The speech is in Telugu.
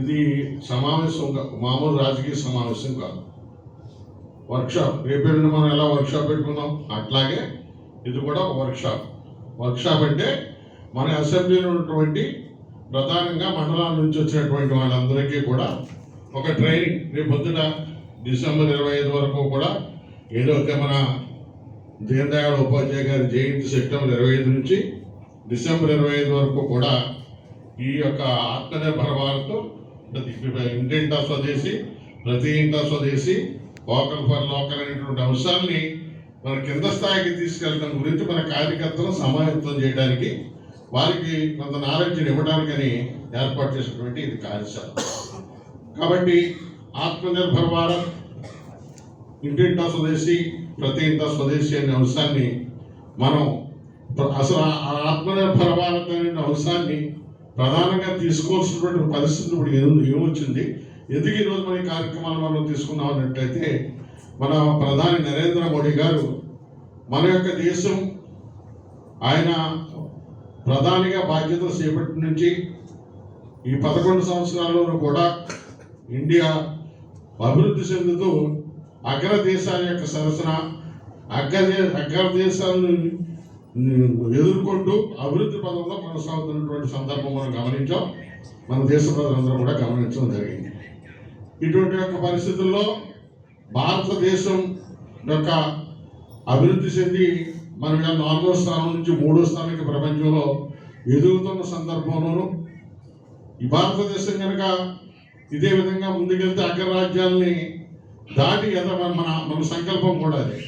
ఇది సమావేశం మామూలు రాజకీయ సమావేశం కాదు. వర్క్షాప్ రేపేళ్ళని మనం ఎలా వర్క్షాప్ పెట్టుకున్నాం? అట్లాగే ఇది కూడా ఒక వర్క్షాప్. వర్క్షాప్ అంటే మన అసెంబ్లీలో ఉన్నటువంటి ప్రధానంగా మండలాల నుంచి వచ్చినటువంటి వాళ్ళందరికీ కూడా ఒక ట్రైనింగ్. రేపు పొద్దున డిసెంబర్ ఇరవై ఐదు వరకు కూడా ఏదో ఒక మన దీన్ దయాళ్ ఉపాధ్యాయ గారి జయంతి సెప్టెంబర్ ఇరవై ఐదు నుంచి డిసెంబర్ ఇరవై ఐదు వరకు కూడా ఈ యొక్క ఆత్మనిర్భర భారత్ ప్రతి ఇంటింటా స్వదేశీ ప్రతి ఇంటా స్వదేశీ లోకల్ ఫర్ లోకల్ అనేటువంటి అంశాన్ని మన కింద స్థాయికి తీసుకెళ్ళడం గురించి మన కార్యకర్తలను సమాయత్తం చేయడానికి వారికి కొంత నాలెడ్జ్ ఇవ్వడానికని ఏర్పాటు చేసినటువంటి ఇది కార్యశాల. కాబట్టి ఆత్మనిర్భర్ భారత్ ఇంటింటా స్వదేశీ ప్రతి ఇంటా స్వదేశీ అనే అంశాన్ని మనం అసలు ఆ- ఆత్మనిర్భర భారత్ అనే అంశాన్ని ప్రధానంగా తీసుకోవాల్సినటువంటి పరిస్థితి ఇప్పుడు ఏం- ఏమొచ్చింది? ఎందుకు ఈరోజు మన కార్యక్రమాలు మనం తీసుకున్నాం అన్నట్లయితే మన ప్రధాని నరేంద్ర మోడీ గారు మన యొక్క దేశం ఆయన ప్రధానిగా బాధ్యతలు చేపట్టి నుంచి ఈ పదకొండు సంవత్సరాల్లోనూ కూడా ఇండియా అభివృద్ధి చెందుతూ అగ్ర దేశాల యొక్క సరసన అగ్ర అగ్ర దేశాలను ఎదుర్కొంటూ అభివృద్ధి పదంలో కొనసాగుతున్నటువంటి సందర్భం మనం గమనించాం. మన దేశ ప్రజలందరూ కూడా గమనించడం జరిగింది. ఇటువంటి యొక్క పరిస్థితుల్లో భారతదేశం యొక్క అభివృద్ధి చెంది మనం నాలుగో స్థానం నుంచి మూడో స్థానానికి ప్రపంచంలో ఎదుగుతున్న సందర్భంలోనూ ఈ భారతదేశం కనుక ఇదే విధంగా ముందుకెళ్తే అగ్రరాజ్యాల్ని దాటి ఎద మన మన సంకల్పం కూడా అదే.